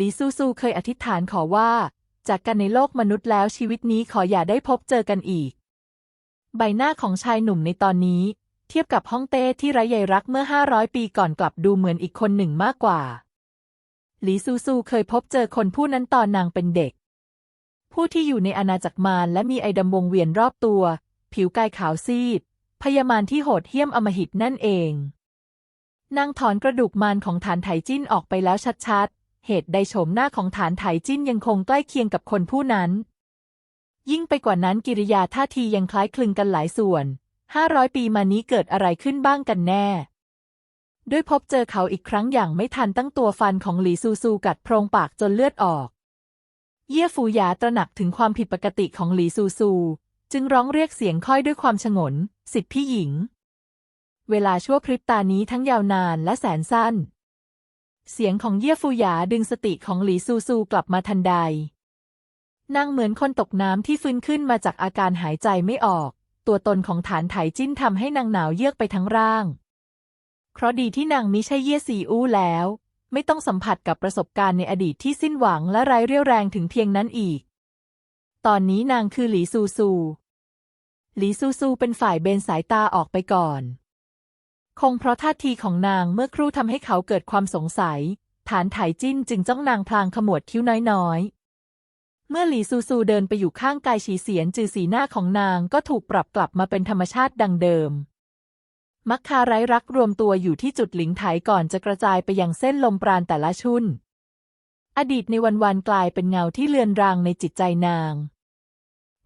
หลีซูซูเคยอธิษฐานขอว่า จากกันในโลกมนุษย์แล้วชีวิตนี้ขออย่าได้พบเจอกันอีก ใบหน้าของชายหนุ่มในตอนนี้ เทียบกับฮ่องเต้ที่ไร้ใยรักเมื่อ 500 ปีก่อนกลับดูเหมือนอีกคนหนึ่งมากกว่า หลีซูซูเคยพบเจอคนผู้นั้นตอนนางเป็นเด็ก ผู้ที่อยู่ในอาณาจักรมารและมีไอดำวงเวียนรอบตัว ผิวกายขาวซีด พยามารที่โหดเหี้ยมอมหิตนั่นเองนางถอนกระดูกมารของฐานไถจิ้นออกไปแล้วชัดๆ เหตุใดโฉมหน้าของฐานไถจิ้นยังคงใกล้เคียงกับคนผู้นั้น ยิ่งไปกว่านั้นกิริยาท่าทียังคล้ายคลึงกันหลายส่วนห้าร้อยปีมานี้เกิดอะไรขึ้นบ้างกันแน่ ด้วยพบเจอเขาอีกครั้งอย่างไม่ทันตั้งตัวฟันของหลีซูซูกัดโพรงปากจนเลือดออก เยี่ยฟูหยาตระหนักถึงความผิดปกติของหลีซูซู จึงร้องเรียกเสียงค่อยด้วยความฉงน สิทธิพี่หญิง เวลาชั่วพริบตานี้ทั้งยาวนานและแสนสั้น เสียงของเยี่ยฟูหยาดึงสติของหลีซูซูกลับมาทันใด นางเหมือนคนตกน้ำที่ฟื้นขึ้นมาจากอาการหายใจไม่ออก ตัวตนของฐานไถจิ้นทำให้นางหนาวเยือกไปทั้งร่าง เพราะดีที่นางมิใช่เยี่ยซีอู้แล้ว ไม่ต้องสัมผัสกับประสบการณ์ในอดีตที่สิ้นหวังและไร้เรี่ยวแรงถึงเพียงนั้นอีก ตอนนี้นางคือหลีซูซู หลีซูซูเป็นฝ่ายเบนสายตาออกไปก่อน คงเพราะท่าทีของนางเมื่อครู่ทำให้เขาเกิดความสงสัย ฐานไถจิ้นจึงจ้องนางพลางขมวดคิ้วน้อยๆ เมื่อหลีซูซูเดินไปอยู่ข้างกายฉีเสียนจือสีหน้าของนางก็ถูกปรับกลับมาเป็นธรรมชาติดังเดิม มักคาไร้รักรวมตัวอยู่ที่จุดหลิงไถก่อนจะกระจายไปยังเส้นลมปราณแต่ละชุนอดีตในวันวันกลายเป็นเงาที่เลือนรางในจิตใจนาง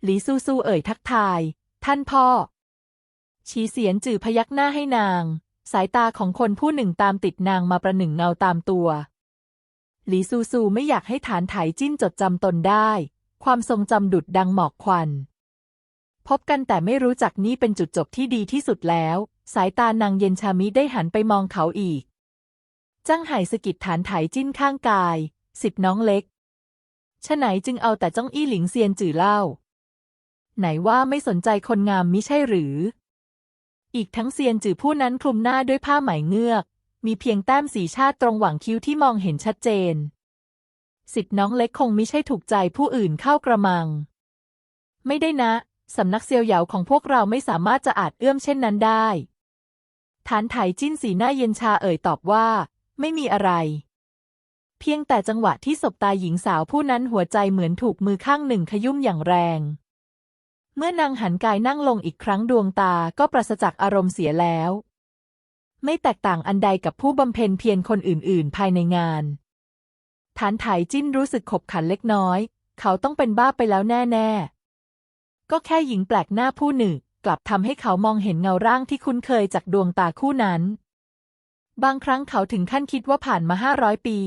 หลีซูซูเอ่ยทักทาย ท่านพ่อ ชีเสียนจือพยักหน้าให้นาง สายตาของคนผู้หนึ่งตามติดนางมาประหนึ่งเงาตามตัว หลีซูซูไม่อยากให้ฐานไถจิ้นจดจำตนได้ ความทรงจำดุดดังหมอกควัน พบกันแต่ไม่รู้จักนี่เป็นจุดจบที่ดีที่สุดแล้ว สายตานางเย็นชามิได้หันไปมองเขาอีกจ้างไห่สกิดฐานไถจิ้นข้างกาย สิบน้องเล็กฉะไหนจึงเอาแต่จ้องอี้หลิงเซียนจื่อเล่า ไหนว่าไม่สนใจคนงามมิใช่หรือ อีกทั้งเซียนจื่อผู้นั้นคลุมหน้าด้วยผ้าไหมเงือก มีเพียงแต้มสีชาติตรงหว่างคิ้วที่มองเห็นชัดเจน สิบน้องเล็กคงไมิใช่ถูกใจผู้อื่นเข้ากระมัง ไม่ได้นะ สำนักเซียวเหยาของพวกเราไม่สามารถจะอาจเอื้อมเช่นนั้นได้ ฐานไถจิ้นสีหน้าเย็นชาเอ่ยตอบว่า ไม่มีอะไร เพียงแต่จังหวะที่สบตาหญิงสาวผู้นั้นหัวใจเหมือนถูกมือข้างหนึ่งขยุ่มอย่างแรง เมื่อนางหันกายนั่งลงอีกครั้งดวงตาก็ปราศจากอารมณ์เสียแล้ว ไม่แตกต่างอันใดกับผู้บำเพ็ญเพียรคนอื่น ๆ ภายในงานฐานไถจิ้นรู้สึกขบขันเล็กน้อย เขาต้องเป็นบ้าไปแล้วแน่ ๆ ก็แค่หญิงแปลกหน้าผู้หนึ่ง กลับทำให้เขามองเห็นเงาร่างที่คุ้นเคยจากดวงตาคู่นั้น บางครั้งเขาถึงขั้นคิดว่าผ่านมาห้าร้อยปี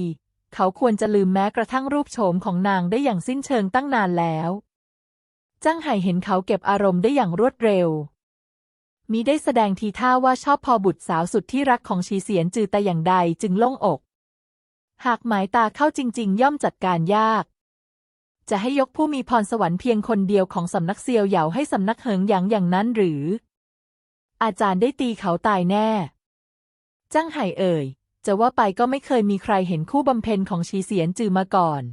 เขาควรจะลืมแม้กระทั่งรูปโฉมของนางได้อย่างสิ้นเชิงตั้งนานแล้ว จ้างไห่เห็นเขาเก็บอารมณ์ได้อย่างรวดเร็ว มิได้แสดงทีท่าว่าชอบพอบุตรสาวสุดที่รักของชีเสียนจือแต่อย่างใดจึงโล่งอก หากหมายตาเข้าจริง ๆ ย่อมจัดการยาก จะให้ยกผู้มีพรสวรรค์เพียงคนเดียวของสำนักเซียวเหยาให้สำนักเหิงหยางอย่างนั้นหรือ อาจารย์ได้ตีเขาตายแน่ จ้างไห่เอ่ยจะว่าไปก็ไม่เคยมีใครเห็นคู่บำเพ็ญของชีเสียนจือมาก่อน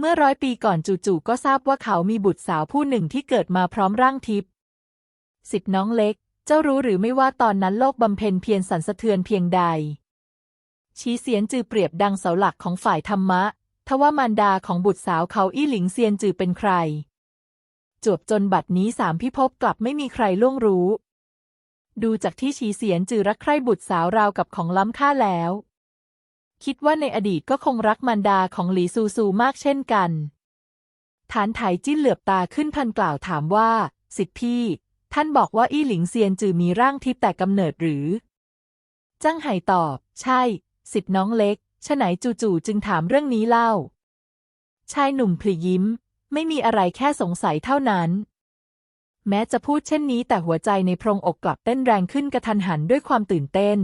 เมื่อร้อยปีก่อนจู่ๆก็ทราบว่าเขามีบุตรสาวผู้หนึ่งที่เกิดมาพร้อมร่างทิพย์สิบน้องเล็ก เจ้ารู้หรือไม่ว่าตอนนั้นโลกบำเพ็ญเพียรสันสะเทือนเพียงใด ชีเสียนจือเปรียบดังเสาหลักของฝ่ายธรรมะ ทว่ามารดาของบุตรสาวเขาอี้หลิงเซียนจือเป็นใคร จวบจนบัดนี้สามพิภพกลับไม่มีใครล่วงรู้ ดูจากที่ชีเสียนจือรักใคร่บุตรสาวราวกับของล้ำค่าแล้ว คิดว่าในอดีตก็คงรักมารดาของหลีซูซูมากเช่นกัน ฐานไถจิ้นเหลือบตาขึ้นพันกล่าวถามว่า สิทธิพี่ ท่านบอกว่าอี้หลิงเซียนจือมีร่างทิพย์แต่กำเนิดหรือจ้างไห่ตอบ ใช่ สิบน้องเล็กฉไหนจู่ๆจึงถามเรื่องนี้เล่า ชายหนุ่มพลิยิ้ม ไม่มีอะไรแค่สงสัยเท่านั้น แม้จะพูดเช่นนี้แต่หัวใจในโพรงอกกลับเต้นแรงขึ้นกระทันหันด้วยความตื่นเต้น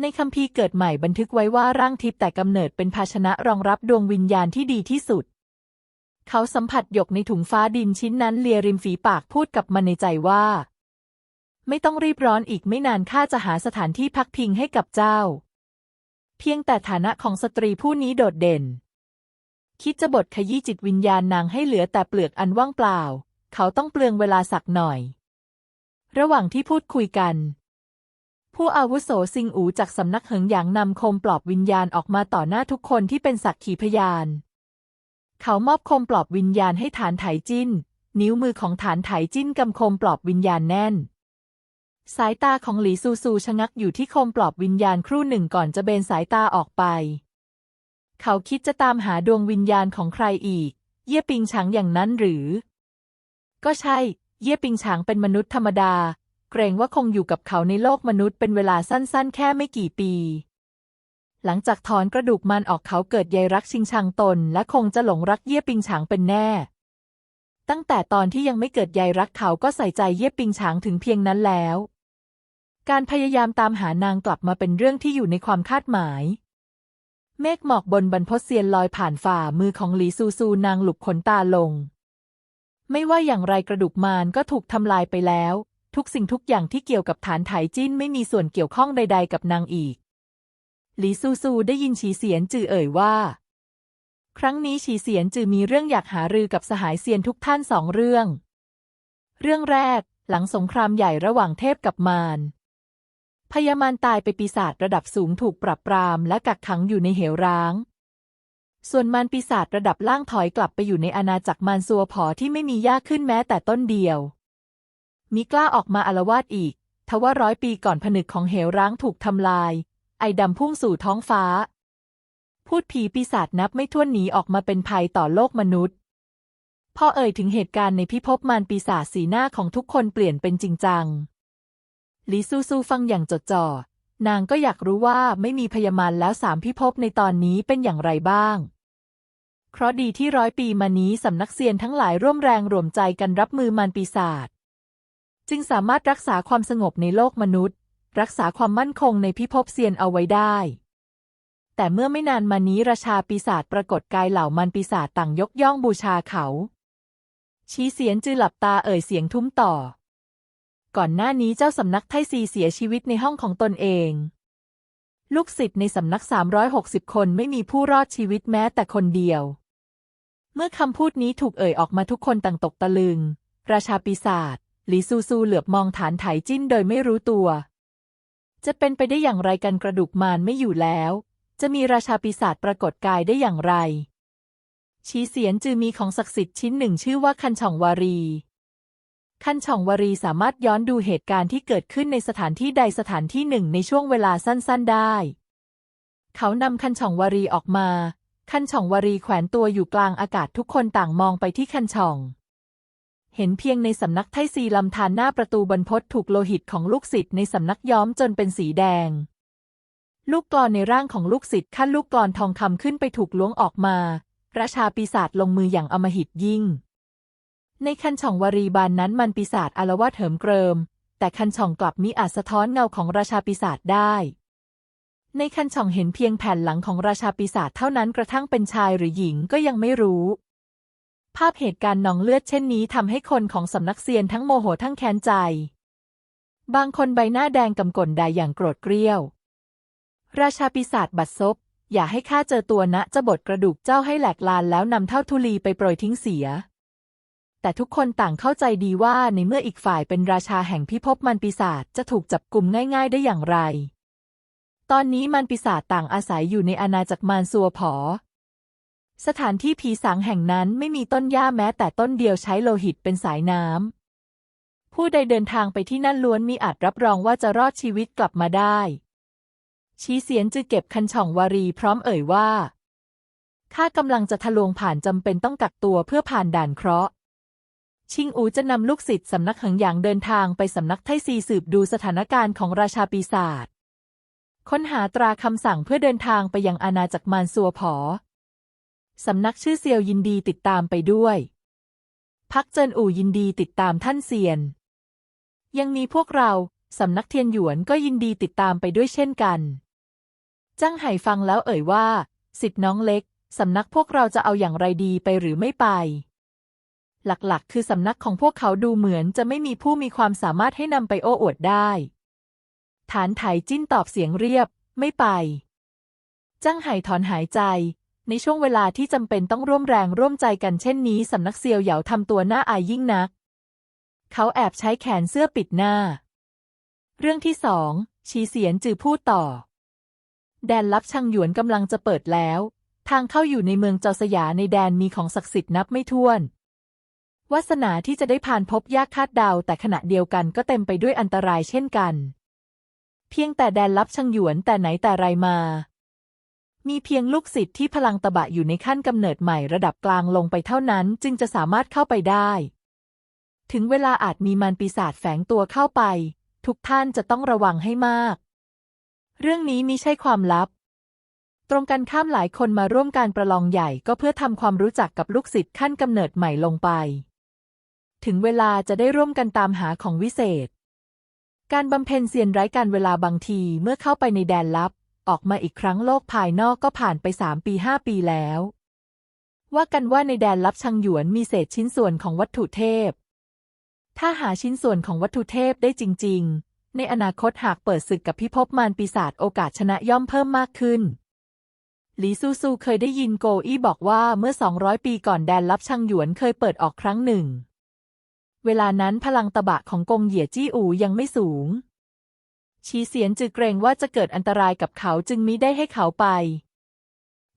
ในคัมภีร์เกิดใหม่บันทึกไว้ว่าร่างทิพย์แต่กำเนิดเป็นภาชนะรองรับดวงวิญญาณที่ดีที่สุด เขาสัมผัสหยกในถุงฟ้าดินชิ้นนั้นเลียริมฝีปากพูดกับมันในใจว่า ไม่ต้องรีบร้อนอีกไม่นานข้าจะหาสถานที่พักพิงให้กับเจ้า เพียงแต่ฐานะของสตรีผู้นี้โดดเด่น คิดจะบดขยี้จิตวิญญาณนางให้เหลือแต่เปลือกอันว่างเปล่า เขาต้องเปลืองเวลาสักหน่อย ระหว่างที่พูดคุยกัน ผู้อาวุโสซิงอูจากสำนักเหิงหยางนำโคมปลอบวิญญาณออกมาต่อหน้าทุกคนที่เป็นสักขีพยาน เขามอบโคมปลอบวิญญาณให้ฐานไถจิ้น นิ้วมือของฐานไถจิ้นกำโคมปลอบวิญญาณแน่น สายตาของหลีซูซูชะงักอยู่ที่โคมปลอบวิญญาณครู่หนึ่งก่อนจะเบนสายตาออกไป เขาคิดจะตามหาดวงวิญญาณของใครอีก เย่ปิงฉางอย่างนั้นหรือ ก็ใช่ เย่ปิงฉางเป็นมนุษย์ธรรมดา เกรงว่าคงอยู่กับเขาในโลกมนุษย์เป็นเวลาสั้นๆ แค่ไม่กี่ปี หลังจากถอนกระดูกมันออกเขาเกิดใยรักชิงชังตน และคงจะหลงรักเย่ปิงฉางเป็นแน่ ตั้งแต่ตอนที่ยังไม่เกิดใยรักเขาก็ใส่ใจเย่ปิงฉางถึงเพียงนั้นแล้ว การพยายามตามหานางกลับมาเป็นเรื่องที่อยู่ในความคาดหมายเมฆหมอกบนบรรพเซียนลอยผ่านฝ่ามือของหลีซูซูนางหลุบขนตาลง ไม่ว่าอย่างไรกระดูกมารก็ถูกทำลายไปแล้ว ทุกสิ่งทุกอย่างที่เกี่ยวกับฐานไถจิ้นไม่มีส่วนเกี่ยวข้องใด ๆ กับนางอีก หลีซูซูได้ยินฉีเสียนจือเอ่ยว่า ครั้งนี้ฉีเสียนจือมีเรื่องอยากหารือกับสหายเซียนทุกท่านสองเรื่อง เรื่องแรก หลังสงครามใหญ่ระหว่างเทพกับมารพญามารตายไปปีศาจระดับสูงถูกปรับปรามและกักขังอยู่ในเหวร้าง ส่วนมารปีศาจระดับล่างถอยกลับไปอยู่ในอาณาจักรมารซัวผอที่ไม่มีหญ้าขึ้นแม้แต่ต้นเดียว มีกล้าออกมาอารวาสอีก ทว่าร้อยปีก่อนผนึกของเหวร้างถูกทำลาย ไอดำพุ่งสู่ท้องฟ้า พูดผีปีศาจนับไม่ถ้วนหนีออกมาเป็นภัยต่อโลกมนุษย์ พอเอ่ยถึงเหตุการณ์ในพิภพมารปีศาจสีหน้าของทุกคนเปลี่ยนเป็นจริงจังลีซูซูฟังอย่างจดจ่อ นางก็อยากรู้ว่าไม่มีพยามารแล้วสามพิภพในตอนนี้เป็นอย่างไรบ้าง เพราะดีที่ร้อยปีมานี้สำนักเซียนทั้งหลายร่วมแรงรวมใจกันรับมือมารปีศาจ จึงสามารถรักษาความสงบในโลกมนุษย์ รักษาความมั่นคงในพิภพเซียนเอาไว้ได้ แต่เมื่อไม่นานมานี้ราชาปีศาจปรากฏกายเหล่ามารปีศาจต่างยกย่องบูชาเขา ชี้เสียนจือหลับตาเอ่ยเสียงทุ้มต่อ ก่อนหน้านี้เจ้าสำนักไทซีเสียชีวิตในห้องของตนเอง ลูกศิษย์ในสำนัก 360 คนไม่มีผู้รอดชีวิตแม้แต่คนเดียว เมื่อคำพูดนี้ถูกเอ่ยออกมาทุกคนต่างตกตะลึง ราชาปีศาจ หลีซูซูเหลือบมองฐานไถจิ้นโดยไม่รู้ตัว จะเป็นไปได้อย่างไรกันกระดูกมารไม่อยู่แล้ว จะมีราชาปีศาจปรากฏกายได้อย่างไร ชีเสียนจือมีของศักดิ์สิทธิ์ชิ้นหนึ่งชื่อว่าคันช่องวารี คันช่องวารีสามารถย้อนดูเหตุการณ์ที่เกิดขึ้นในสถานที่ใดสถานที่หนึ่งในช่วงเวลาสั้น ๆ ได้ เขานำคันช่องวารีออกมา คันช่องวารีแขวนตัวอยู่กลางอากาศทุกคนต่างมองไปที่คันช่อง เห็นเพียงในสำนักไทซีลำธารหน้าประตูบรรพตถูกโลหิตของลูกศิษย์ในสำนักย้อมจนเป็นสีแดง ลูกกลอนในร่างของลูกศิษย์ขั้นลูกกลอนทองคำขึ้นไปถูกล้วงออกมา ราชาปีศาจลงมืออย่างอมหิตยิ่ง ในคันช่องวารีบานนั้นมันปีศาจอารวาสเหิมเกริม แต่คันช่องกลับมิอาจสะท้อนเงาของราชาปีศาจได้ในคันช่องเห็นเพียงแผ่นหลังของราชาปีศาจเท่านั้นกระทั่งเป็นชายหรือหญิงก็ยังไม่รู้ ภาพเหตุการณ์หนองเลือดเช่นนี้ทำให้คนของสำนักเซียนทั้งโมโหทั้งแค้นใจ บางคนใบหน้าแดงกำก่นด่าอย่างโกรธเกรี้ยว ราชาปีศาจบัดซบ อย่าให้ข้าเจอตัวนะจะบดกระดูกเจ้าให้แหลกลานแล้วนำเท่าทุลีไปโปรยทิ้งเสีย แต่ทุกคนต่างเข้าใจดีว่าในเมื่ออีกฝ่ายเป็นราชาแห่งพิภพมันปีศาจจะถูกจับกลุ่มง่าย ๆ ได้อย่างไร ตอนนี้มันปีศาจต่างอาศัยอยู่ในอาณาจักรมารซัวผอ สถานที่ผีสางแห่งนั้นไม่มีต้นหญ้าแม้แต่ต้นเดียวใช้โลหิตเป็นสายน้ำ ผู้ใดเดินทางไปที่นั่นล้วนมีอาจรับรองว่าจะรอดชีวิตกลับมาได้ ชี้เสียนจึงเก็บคันช่องวารีพร้อมเอ่ยว่า ข้ากำลังจะทะลวงผ่านจำเป็นต้องกักตัวเพื่อผ่านด่านเคราะห์ ชิงอูจะนำลูกศิษย์สำนักหิงหยางเดินทางไปสำนักไทซีสืบดูสถานการณ์ของราชาปีศาจ ค้นหาตราคำสั่งเพื่อเดินทางไปยังอาณาจักรมารซัวผอ สำนักชื่อเซียวยินดีติดตามไปด้วย พักเจินอู่ยินดีติดตามท่านเซียน ยังมีพวกเราสำนักเทียนหยวนก็ยินดีติดตามไปด้วยเช่นกันจ้างไห่ฟังแล้วเอ่ยว่า สิทธิ์น้องเล็กสำนักพวกเราจะเอาอย่างไรดีไปหรือไม่ไป หลักๆ คือสำนักของพวกเขาดูเหมือนจะไม่มีผู้มีความสามารถให้นำไปโอ้อวดได้ ฐานไถจิ้นตอบเสียงเรียบ ไม่ไปจ้างไห่ถอนหายใจ ในช่วงเวลาที่จำเป็นต้องร่วมแรงร่วมใจกันเช่นนี้สำนักเซียวเหยาทำตัวหน้าอายยิ่งนัก เขาแอบใช้แขนเสื้อปิดหน้า เรื่องที่สองชีเสียนจือพูดต่อ แดนลับชังหยวนกำลังจะเปิดแล้ว ทางเข้าอยู่ในเมืองเจาสยาในแดนมีของศักดิ์สิทธิ์นับไม่ถ้วนวาสนาที่จะได้ผ่านพบยากคาดเดาแต่ขณะเดียวกันก็เต็มไปด้วยอันตรายเช่นกัน เพียงแต่แดนลับชังหยวนแต่ไหนแต่ไรมา มีเพียงลูกศิษย์ที่พลังตะบะอยู่ในขั้นกำเนิดใหม่ระดับกลางลงไปเท่านั้นจึงจะสามารถเข้าไปได้ ถึงเวลาอาจมีมารปีศาจแฝงตัวเข้าไป ทุกท่านจะต้องระวังให้มาก เรื่องนี้มิใช่ความลับ ตรงกันข้ามหลายคนมาร่วมการประลองใหญ่ก็เพื่อทำความรู้จักกับลูกศิษย์ขั้นกำเนิดใหม่ลงไป ถึงเวลาจะได้ร่วมกันตามหาของวิเศษ การบำเพ็ญเซียนไร้การเวลาบางทีเมื่อเข้าไปในแดนลับ ออกมาอีกครั้งโลกภายนอกก็ผ่านไปสามปีห้าปีแล้ว ว่ากันว่าในแดนลับชังหยวนมีเศษชิ้นส่วนของวัตถุเทพ ถ้าหาชิ้นส่วนของวัตถุเทพได้จริง ๆ ในอนาคตหากเปิดศึกกับพิภพมารปีศาจโอกาสชนะย่อมเพิ่มมากขึ้น หลีซูซูเคยได้ยินโกอี้บอกว่าเมื่อ 200 ปีก่อนแดนลับชังหยวนเคยเปิดออกครั้งหนึ่ง เวลานั้นพลังตะบะของกงเหยียจี้อูยังไม่สูง ชีเสียนจึงเกรงว่าจะเกิดอันตรายกับเขาจึงมิได้ให้เขาไป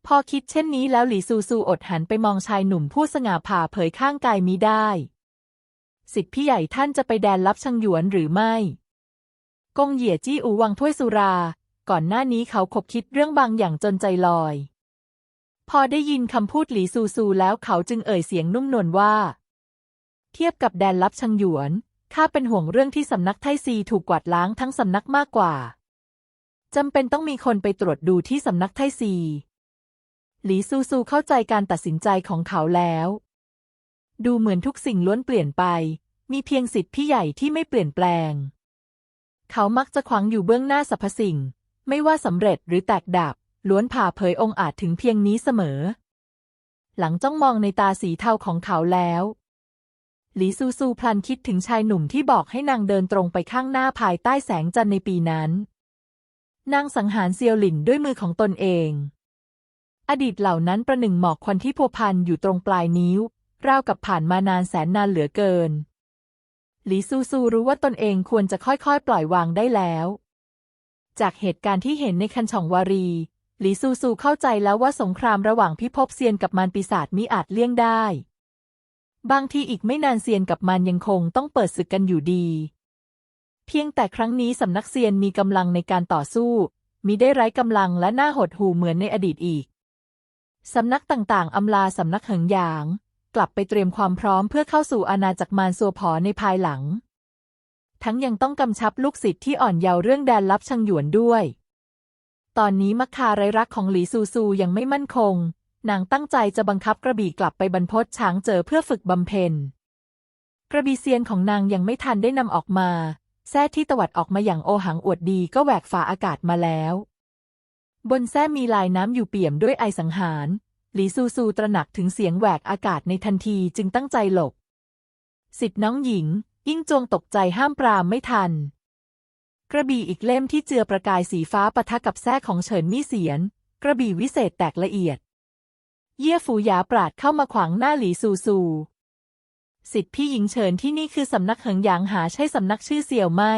พอคิดเช่นนี้แล้วหลีซูซูอดหันไปมองชายหนุ่มผู้สง่าผ่าเผยข้างกายมิได้ สิทธิพี่ใหญ่ท่านจะไปแดนลับชังหยวนหรือไม่กงเหยี่ยจี้อูวังถ้วยสุรา ก่อนหน้านี้เขาคบคิดเรื่องบางอย่างจนใจลอย พอได้ยินคำพูดหลีซูซูแล้วเขาจึงเอ่ยเสียงนุ่มนวลว่า เทียบกับแดนลับชังหยวน ข้าเป็นห่วงเรื่องที่สำนักไทซีถูกกวาดล้างทั้งสำนักมากกว่าจำเป็นต้องมีคนไปตรวจดูที่สำนักไทซี หลีซูซูเข้าใจการตัดสินใจของเขาแล้ว ดูเหมือนทุกสิ่งล้วนเปลี่ยนไป มีเพียงสิทธิ์พี่ใหญ่ที่ไม่เปลี่ยนแปลง เขามักจะขวางอยู่เบื้องหน้าสรรพสิ่ง ไม่ว่าสำเร็จหรือแตกดับ ล้วนผ่าเผยองค์อาจถึงเพียงนี้เสมอ หลังจ้องมองในตาสีเทาของเขาแล้ว หลีซูซูพลันคิดถึงชายหนุ่มที่บอกให้นางเดินตรงไปข้างหน้าภายใต้แสงจันทร์ในปีนั้น นางสังหารเซียวหลินด้วยมือของตนเอง อดีตเหล่านั้นประหนึ่งหมอกควันที่พัวพันอยู่ตรงปลายนิ้ว ราวกับผ่านมานานแสนนานเหลือเกิน หลีซูซูรู้ว่าตนเองควรจะค่อยๆ ปล่อยวางได้แล้ว จากเหตุการณ์ที่เห็นในคันช่องวารี หลีซูซูเข้าใจแล้วว่าสงครามระหว่างพิภพเซียนกับมารปีศาจมิอาจเลี่ยงได้ บางทีอีกไม่นานเซียนกับมันยังคงต้องเปิดศึกกันอยู่ดี เพียงแต่ครั้งนี้สำนักเซียนมีกำลังในการต่อสู้ มีได้ไร้กำลังและหน้าหดหูเหมือนในอดีตอีก สำนักต่างๆอำลาสำนักเหิงหยาง กลับไปเตรียมความพร้อมเพื่อเข้าสู่อาณาจักรมารซัวผอในภายหลัง ทั้งยังต้องกำชับลูกศิษย์ที่อ่อนเยาว์เรื่องแดนลับชังหยวนด้วย ตอนนี้มัคคาไรรักของหลีซูซูยังไม่มั่นคง นางตั้งใจจะบังคับกระบี่กลับไปบรรพตช้างเจอเพื่อฝึกบำเพ็ญ กระบี่เซียนของนางยังไม่ทันได้นำออกมา แส้ที่ตวัดออกมาอย่างโอหังอวดดีก็แหวกฝาอากาศมาแล้ว บนแส้มีลายน้ำอยู่เปี่ยมด้วยไอสังหาร หลีซูซูตระหนักถึงเสียงแหวกอากาศในทันทีจึงตั้งใจหลบ สิทธิ์น้องหญิง ยิ่งจวงตกใจห้ามปรามไม่ทัน กระบี่อีกเล่มที่เจือประกายสีฟ้าปะทะกับแส้ของเฉินมี่เสียน กระบี่วิเศษแตกละเอียด เย่ฝูหยาปราดเข้ามาขวางหน้าหลีซูซูสิทธิพี่หญิงเฉินที่นี่คือสำนักเหิงหยางหาใช่สำนักชื่อเสี่ยวไม่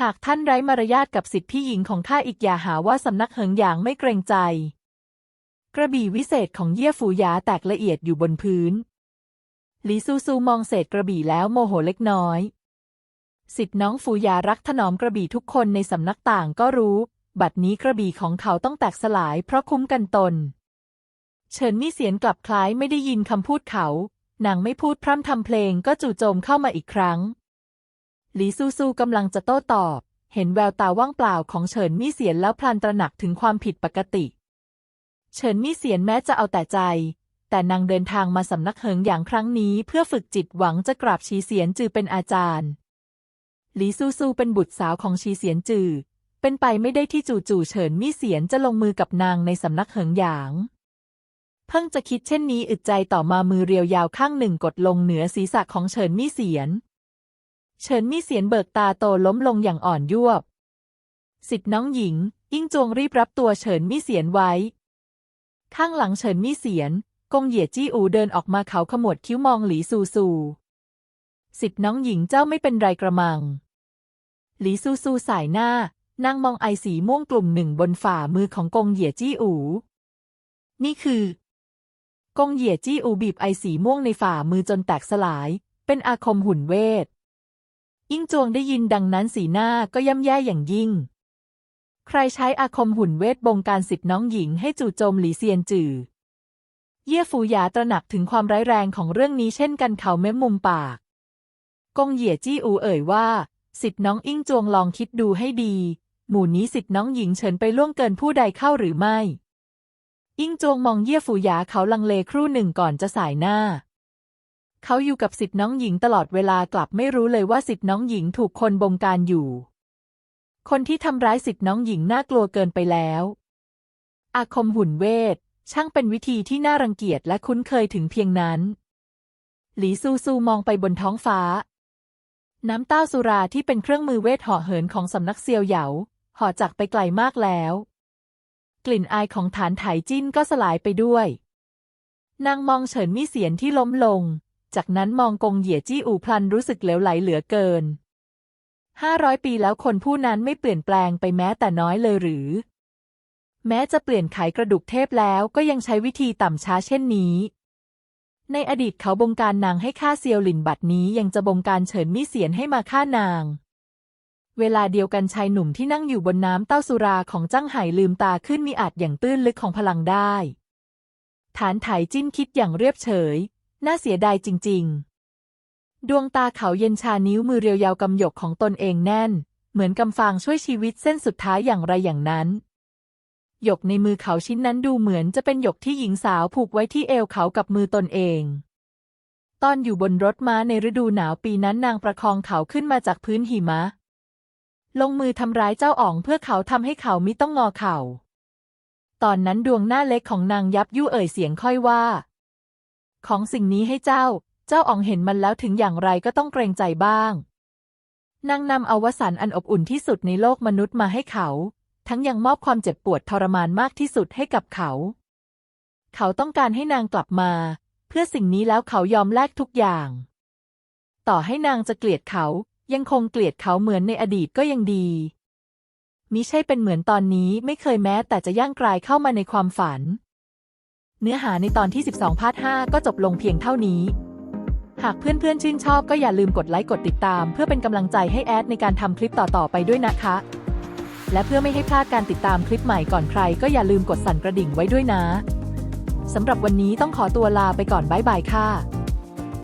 หากท่านไร้มารยาทกับสิทธิพี่หญิงของข้าอีกอย่าหาว่าสำนักเหิงหยางไม่เกรงใจ กระบี่วิเศษของเย่ฝูหยาแตกละเอียดอยู่บนพื้น หลีซูซูมองเศษกระบี่แล้วโมโหเล็กน้อยสิทธิน้องฝูหยารักถนอมกระบี่ทุกคนในสำนักต่างก็รู้ บัดนี้กระบี่ของเขาต้องแตกสลายเพราะคุ้มกันตน เฉินมี่เสียนกลับคล้ายไม่ได้ยินคำพูดเขานางไม่พูดพร่ำทำเพลงก็จู่โจมเข้ามาอีกครั้ง หลีซูซูกำลังจะโต้ตอบ เห็นแววตาว่างเปล่าของเฉินมี่เสียนแล้วพลันตระหนักถึงความผิดปกติ เฉินมี่เสียนแม้จะเอาแต่ใจ แต่นางเดินทางมาสำนักเหิงอย่างครั้งนี้เพื่อฝึกจิตหวังจะกราบชีเสียนจือเป็นอาจารย์ หลีซูซูเป็นบุตรสาวของชีเสียนจือ เป็นไปไม่ได้ที่จู่ๆเฉินมี่เสียนจะลงมือกับนางในสำนักเหิงหยาง พิ่งจะคิดเช่นนี้อึดใจต่อมามือเรียวยาวข้างหนึ่งกดลงเหนือศีรษะของเฉินมี่เสียน เฉินมี่เสียนเบิกตาโตล้มลงอย่างอ่อนยวบ สิทธิน้องหญิง ยิ่งจวงรีบรับตัวเฉินมี่เสียนไว้ ข้างหลังเฉินมี่เสียน กงเหยียจี้อูเดินออกมาเขาขมวดคิ้วมองหลีซูซูสิทธิ์น้องหญิงเจ้าไม่เป็นไรกระมัง หลีซูซูสายหน้านั่งมองไอสีม่วงกลุ่มหนึ่งบนฝ่ามือของกงเหยียจี้อู นี่คือ กงเหยียจี้อูบีบไอสีม่วงในฝ่ามือจนแตกสลาย เป็นอาคมหุ่นเวท ยิ่งจวงได้ยินดังนั้นสีหน้าก็ย่ำแย่อย่างยิ่ง ใครใช้อาคมหุ่นเวทบงการสิทธิน้องหญิงให้จู่โจมหลีเซียนจือเย่ฟูหยาตระหนักถึงความร้ายแรงของเรื่องนี้เช่นกันเขาเม้มมุมปาก กงเหยียจี้อูเอ่ยว่า สิทธิน้องอิงจวงลองคิดดูให้ดี หมู่นี้สิทธิน้องหญิงเฉินไปล่วงเกินผู้ใดเข้าหรือไม่ อิงจวงมองเย่ฟูหยาเขาลังเลครู่หนึ่งก่อนจะสายหน้า เขาอยู่กับสิทธิ์น้องหญิงตลอดเวลากลับไม่รู้เลยว่าสิทธิ์น้องหญิงถูกคนบงการอยู่ คนที่ทำร้ายสิทธิ์น้องหญิงน่ากลัวเกินไปแล้ว อาคมหุ่นเวท ช่างเป็นวิธีที่น่ารังเกียจและคุ้นเคยถึงเพียงนั้น หลีซูซูมองไปบนท้องฟ้า น้ำเต้าสุราที่เป็นเครื่องมือเวทห่อเหินของสำนักเซียวเหยาห่อจากไปไกลมากแล้ว กลิ่นอายของฐานไถจิ้นก็สลายไปด้วย นางมองเฉินมี่เสียนที่ล้มลง จากนั้นมองกงเหยียจี้อูพลันรู้สึกเหลวไหลเหลือเกินห้าร้อยปีแล้วคนผู้นั้นไม่เปลี่ยนแปลงไปแม้แต่น้อยเลยหรือ แม้จะเปลี่ยนไขกระดูกเทพแล้วก็ยังใช้วิธีต่ำช้าเช่นนี้ ในอดีตเขาบงการนางให้ฆ่าเซียวหลินบัดนี้ยังจะบงการเฉินมี่เสียนให้มาฆ่านาง เวลาเดียวกันชายหนุ่มที่นั่งอยู่บนน้ำเต้าสุราของจ้างไห่ลืมตาขึ้นมีอาจอย่างตื้นลึกของพลังได้ ฐานไถจิ้นคิดอย่างเรียบเฉย น่าเสียดายจริง ๆ ดวงตาเขาเย็นชานิ้วมือเรียวยาวกำหยกของตนเองแน่น เหมือนกำฟางช่วยชีวิตเส้นสุดท้ายอย่างไรอย่างนั้น หยกในมือเขาชิ้นนั้นดูเหมือนจะเป็นหยกที่หญิงสาวผูกไว้ที่เอวเขากับมือตนเองตอนอยู่บนรถม้าในฤดูหนาวปีนั้นนางประคองเขาขึ้นมาจากพื้นหิมะ ลงมือทำร้ายเจ้าอ๋องเพื่อเขาทำให้เขามิต้องงอเข่า ตอนนั้นดวงหน้าเล็กของนางยับยุเอ่ยเสียงค่อยว่า ของสิ่งนี้ให้เจ้า เจ้าอ๋องเห็นมันแล้วถึงอย่างไรก็ต้องเกรงใจบ้าง นางนำอวสานอันอบอุ่นที่สุดในโลกมนุษย์มาให้เขา ทั้งยังมอบความเจ็บปวดทรมานมากที่สุดให้กับเขา เขาต้องการให้นางกลับมา เพื่อสิ่งนี้แล้วเขายอมแลกทุกอย่าง ต่อให้นางจะเกลียดเขา ยังคงเกลียดเขาเหมือนในอดีตก็ยังดี มิใช่เป็นเหมือนตอนนี้ไม่เคยแม้แต่จะย่างกลายเข้ามาในความฝัน เนื้อหาในตอนที่ 12 พาร์ท 5 ก็จบลงเพียงเท่านี้ หากเพื่อนๆ ชื่นชอบก็อย่าลืมกดไลค์กดติดตาม เพื่อเป็นกำลังใจให้แอดในการทำคลิปต่อๆไปด้วยนะคะ และเพื่อไม่ให้พลาดการติดตามคลิปใหม่ก่อนใคร ก็อย่าลืมกดสั่นกระดิ่งไว้ด้วยนะสำหรับวันนี้ต้องขอตัวลาไปก่อนบ๊ายบายค่ะ